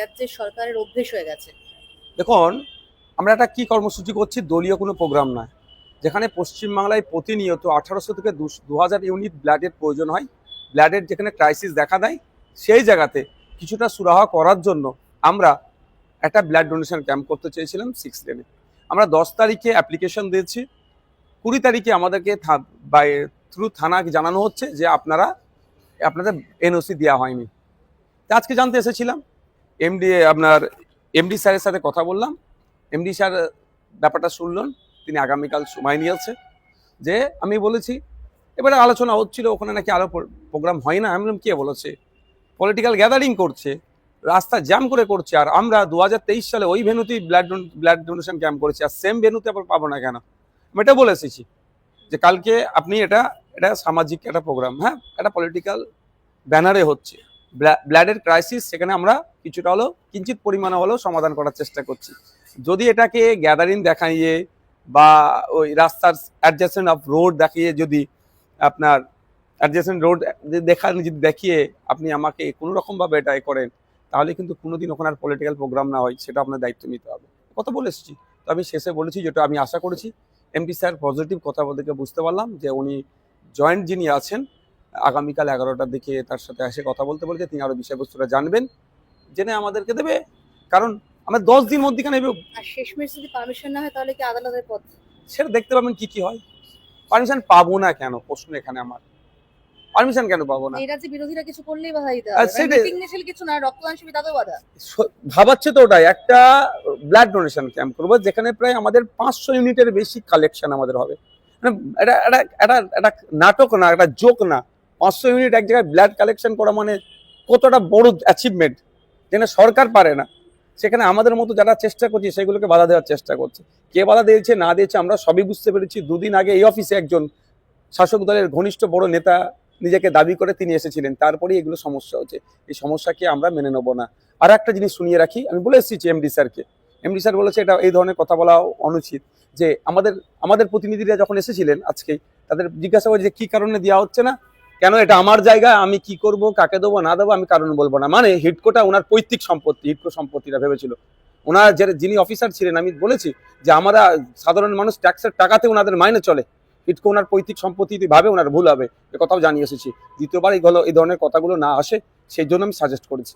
রাজ্যের সরকারের অভ্যেস হয়ে গেছে। দেখুন, আমরা একটা কি কর্মসূচি করছি দলীয় কোনো প্রোগ্রাম নয়। যেখানে পশ্চিমবাংলায় প্রতিনিয়ত আঠারোশো থেকে দু হাজার ইউনিট ব্লাডের প্রয়োজন হয়। ব্লাডের যেখানে ক্রাইসিস দেখা দেয়, সেই জায়গাতে কিছুটা সুরাহা করার জন্য আমরা একটা ব্লাড ডোনেশন ক্যাম্প করতে চেয়েছিলাম সিক্স লেনে। আমরা দশ তারিখে অ্যাপ্লিকেশন দিয়েছি। কুড়ি তারিখে আমাদেরকে বাই, থ্রু থানাকে জানানো হচ্ছে যে আপনারা, আপনাদের এনওসি দেওয়া হয়নি। আজকে জানতে এসেছিলাম। এমডি আপনার এমডি স্যারের সাথে কথা বললাম। এমডি স্যার ব্যাপারটা শুনলেন, তিনি আগামীকাল সময় নিয়েছে যে আমি বলেছি, এবারে আলোচনা হচ্ছিল, ওখানে নাকি আরও প্রোগ্রাম হয় না। আমি কে বলেছে? পলিটিক্যাল গ্যাদারিং করছে, রাস্তা জ্যাম করে করছে, আর আমরা দু হাজার তেইশ সালে ওই ভেনুতেই ব্লাড ব্লাড ডোনেশন ক্যাম্প করেছি, আর সেম ভেনুতে আবার পাবো না কেন? আমি এটা বলে এসেছি যে কালকে আপনি এটা এটা সামাজিক একটা প্রোগ্রাম হ্যাঁ? একটা পলিটিক্যাল ব্যানারে হচ্ছে। ব্লাডের ক্রাইসিস সেখানে আমরা কিছুটা হলেও, কিঞ্চিত পরিমাণে হলেও সমাধান করার চেষ্টা করছি। যদি এটাকে গ্যাদারিং দেখাইয়ে বা ওই রাস্তার অ্যাডজাস্টেন্ট অফ রোড দেখিয়ে যদি আপনার অ্যাডজাস্টেন্ট রোড দেখান, যদি দেখিয়ে আপনি আমাকে কোনো রকমভাবে এটা করেন, তাহলে কিন্তু কোনোদিন ওখানে আর পলিটিক্যাল প্রোগ্রাম না হয়, সেটা আপনার দায়িত্ব নিতে হবে। কথা বলে এসেছি। তো আমি শেষে বলেছি যেটা আমি আশা করেছি এমপি স্যার পজিটিভ কথা বলতে বুঝতে পারলাম যে উনি জয়েন্ট যিনি আছেন আগামীকাল এগারোটার দিকে তার সাথে এসে কথা বলতে বলছে তিনি আরও বিষয়বস্তুটা জানবেন জেনে আমাদেরকে দেবে। কারণ আমরা দশ দিন মধ্যখানে আর শেষমেশ যদি পারমিশন না হয় তাহলে কি আদালতের পথ? সেটা দেখতে পাবেন কি কি হয়। পারমিশন পাবো না কেন? প্রশ্ন এখানে আমার। পারমিশন কেন পাবো না? এই রাজ্যে বিরোধীরা কিছু করলেই বাধা দিতে হবে। কিছু না রক্তদান শিবির তাতেও বাধা। ভাবাচ্ছে তো ওটাই। একটা ব্লাড ডোনেশন ক্যাম্প করব যেখানে প্রায় আমাদের পাঁচশো ইউনিটের বেশি কালেকশন আমাদের হবে। মানে এটা এটা এটা এটা নাটক না একটা জোক না। পাঁচশো ইউনিট এক জায়গায় ব্লাড কালেকশন করা মানে কতটা বড় অ্যাচিভমেন্ট যেটা সরকার পারে না, সেখানে আমাদের মতো যারা চেষ্টা করছি, সেগুলোকে বাধা দেওয়ার চেষ্টা করছে। কে বাধা দিয়েছে, না দিয়েছে, আমরা সবই বুঝতে পেরেছি। দুদিন আগে এই অফিসে একজন শাসক দলের ঘনিষ্ঠ বড় নেতা নিজেকে দাবি করে তিনি এসেছিলেন। তারপরেই এগুলো সমস্যা হচ্ছে। এই সমস্যাকে আমরা মেনে নেব না। আর একটা জিনিস শুনিয়ে রাখি, আমি বলে এসেছি এমডি স্যারকে এমডি স্যার বলেছে, এটা এই ধরনের কথা বলা অনুচিত যে আমাদের আমাদের প্রতিনিধিরা যখন এসেছিলেন আজকেই তাদের জিজ্ঞাসা করে যে কি কারণে দেওয়া হচ্ছে না কেন এটা আমার জায়গা আমি কি করব, কাকে দেবো, না দেবো, আমি কারণ বলব না। মানে হিটকোটা ওনার পৈতৃক সম্পত্তি, হিটকো সম্পত্তিটা ভেবেছিল। ওনার যে যিনি অফিসার ছিলেন, আমি বলেছি যে আমরা সাধারণ মানুষ ট্যাক্সের টাকাতে ওনাদের মাইনে চলে। হিটকো ওনার পৈতৃক সম্পত্তি যদি ভাবে, ওনার ভুল হবে। এ কথাও জানিয়ে এসেছি। দ্বিতীয়বার এই এই ধরনের কথাগুলো না আসে, সেই জন্য আমি সাজেস্ট করেছি।